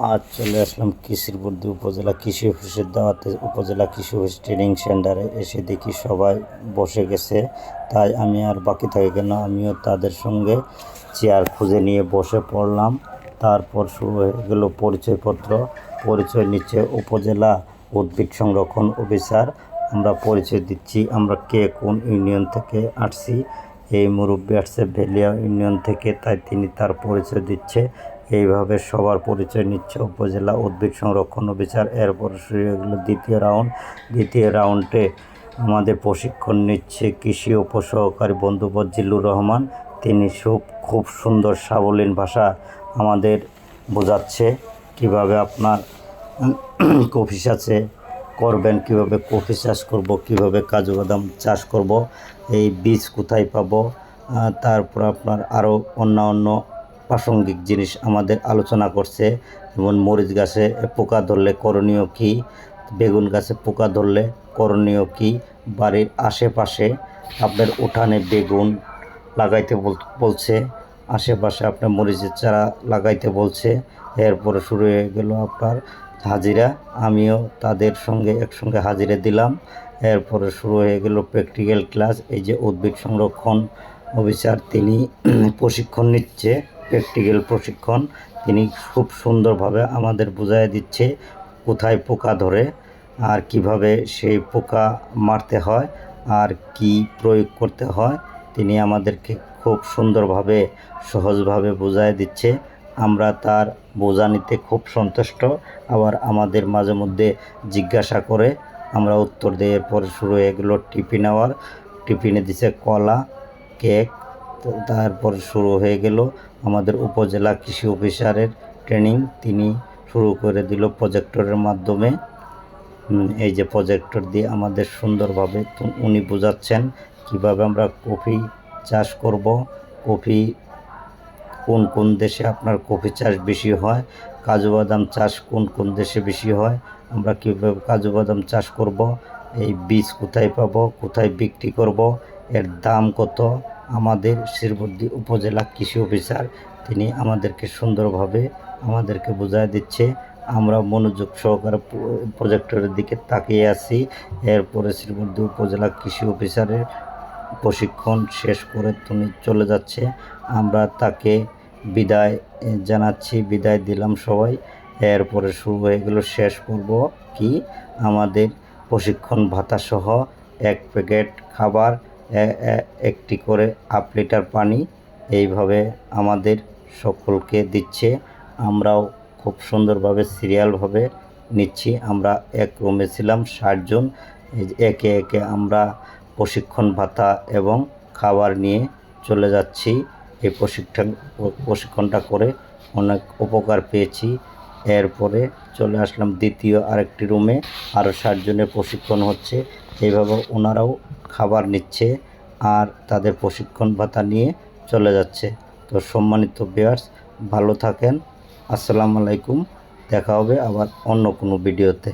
আজ চলে আসলাম কিশিরবর্দী উপজেলা কৃষি অফিসের দাওয়াতে উপজেলা কৃষি অফিস ট্রেনিং সেন্টারে এসে দেখি সবাই বসে গেছে। তাই আমি আর বাকি থাকি কেন আমিও তাদের সঙ্গে চেয়ার খুঁজে নিয়ে বসে পড়লাম। তারপর শুরু হয়ে গেল পরিচয়পত্র। পরিচয় নিচ্ছে উপজেলা উদ্ভিদ সংরক্ষণ অফিসার। আমরা পরিচয় দিচ্ছি, আমরা কে কোন ইউনিয়ন থেকে আসছি। এই মুরব্বী আসছে, ভেলিয়া ইউনিয়ন থেকে, তাই তিনি তার পরিচয় দিচ্ছে। এইভাবে সবার পরিচয় নিচ্ছে উপজেলা উদ্ভিদ সংরক্ষণ বিচার এরপর শুরু গেল দ্বিতীয় রাউন্ড। দ্বিতীয় রাউন্ডে আমাদের প্রশিক্ষণ নিচ্ছে কৃষি উপসহকারী বন্ধুপদ জিল্লুর রহমান। তিনি খুব খুব সুন্দর সাবলীন ভাষা আমাদের বোঝাচ্ছে কীভাবে আপনার কফি চাষে করবেন, কীভাবে কফি চাষ করব, কীভাবে কাজু বাদাম চাষ করব, এই বীজ কোথায় পাবো তারপর আপনার আরও অন্যান্য প্রাসঙ্গিক জিনিস আমাদের আলোচনা করছে, যেমন মরিচ গাছে পোকা ধরলে করণীয় কী? বেগুন গাছে পোকা ধরলে করণীয় কী? বাড়ির আশেপাশে আপনার উঠানে বেগুন লাগাইতে বল- বলছে, আশেপাশে আপনার মরিচের চারা লাগাইতে বলছে, এরপরে শুরু হয়ে গেল আপনার হাজিরা। আমিও তাদের সঙ্গে একসঙ্গে হাজিরা দিলাম। এরপরে শুরু হয়ে গেল প্র্যাকটিক্যাল ক্লাস, এই যে উদ্ভিদ সংরক্ষণ অফিসার তিনি প্রশিক্ষণ নিচ্ছে। প্র্যাকটিক্যাল প্রশিক্ষণ। তিনি খুব সুন্দরভাবে আমাদের বুঝাই দিচ্ছে কোথায় পোকা ধরে, আর কীভাবে সেই পোকা মারতে হয়, আর কি প্রয়োগ করতে হয়। তিনি আমাদেরকে খুব সুন্দরভাবে, সহজভাবে বোঝায় দিচ্ছে। আমরা তার বোঝা নিতে খুব সন্তুষ্ট। আবার আমাদের মাঝে মধ্যে জিজ্ঞাসা করে, আমরা উত্তর দিয়ে এরপরে শুরু হয়ে গেলো টিফিন আওয়ার। টিফিনে দিছে কলা, কেক তারপর শুরু হয়ে গেল আমাদের উপজেলা কৃষি অফিসারের ট্রেনিং। তিনি শুরু করে দিল প্রজেক্টরের মাধ্যমে। এই যে প্রজেক্টর দিয়ে আমাদের সুন্দরভাবে উনি বোঝাচ্ছেন কীভাবে আমরা কফি চাষ করব, কফি কোন কোন দেশে আপনার কফি চাষ বেশি হয়, কাজু বাদাম চাষ কোন কোন দেশে বেশি হয়, আমরা কীভাবে কাজু বাদাম চাষ করব, এই বীজ কোথায় পাবো, কোথায় বিক্রি করব, এর দাম কত আমাদের শিরবর্দী উপজেলা কৃষি অফিসার, তিনি আমাদেরকে সুন্দরভাবে আমাদেরকে বোঝায় দিচ্ছে। আমরা মনোযোগ সহকারে প্রজেক্টরের দিকে তাকিয়ে আছি। এরপরে শ্রীবর্দী উপজেলা কৃষি অফিসারের প্রশিক্ষণ শেষ করে তুমি চলে যাচ্ছে। আমরা তাকে বিদায় জানাচ্ছি। বিদায় দিলাম সবাই। এরপরে শুরু হয়ে গেল শেষ পর্ব কি? আমাদের প্রশিক্ষণ ভাতা সহ এক প্যাকেট খাবার একটি করে হাফ লিটার পানি এইভাবে আমাদের সকলকে দিচ্ছে। আমরাও খুব সুন্দরভাবে সিরিয়ালভাবে নিচ্ছি। আমরা এক রুমে ছিলাম ষাটজন একে একে আমরা প্রশিক্ষণ ভাতা এবং খাবার নিয়ে চলে যাচ্ছি। এই প্রশিক্ষণ, প্রশিক্ষণটা করে অনেক উপকার পেয়েছি। এরপরে চলে আসলাম দ্বিতীয় আরেকটি রুমে। আরও ষাটজনের প্রশিক্ষণ হচ্ছে। এইভাবে ওনারাও খাবার নিচ্ছে আর তাদের প্রশিক্ষণ ভাতা নিয়ে চলে যাচ্ছে। তো সম্মানিত বিয়ার্স ভালো থাকেন। আসসালামু আলাইকুম। দেখা হবে আবার অন্য কোনো ভিডিওতে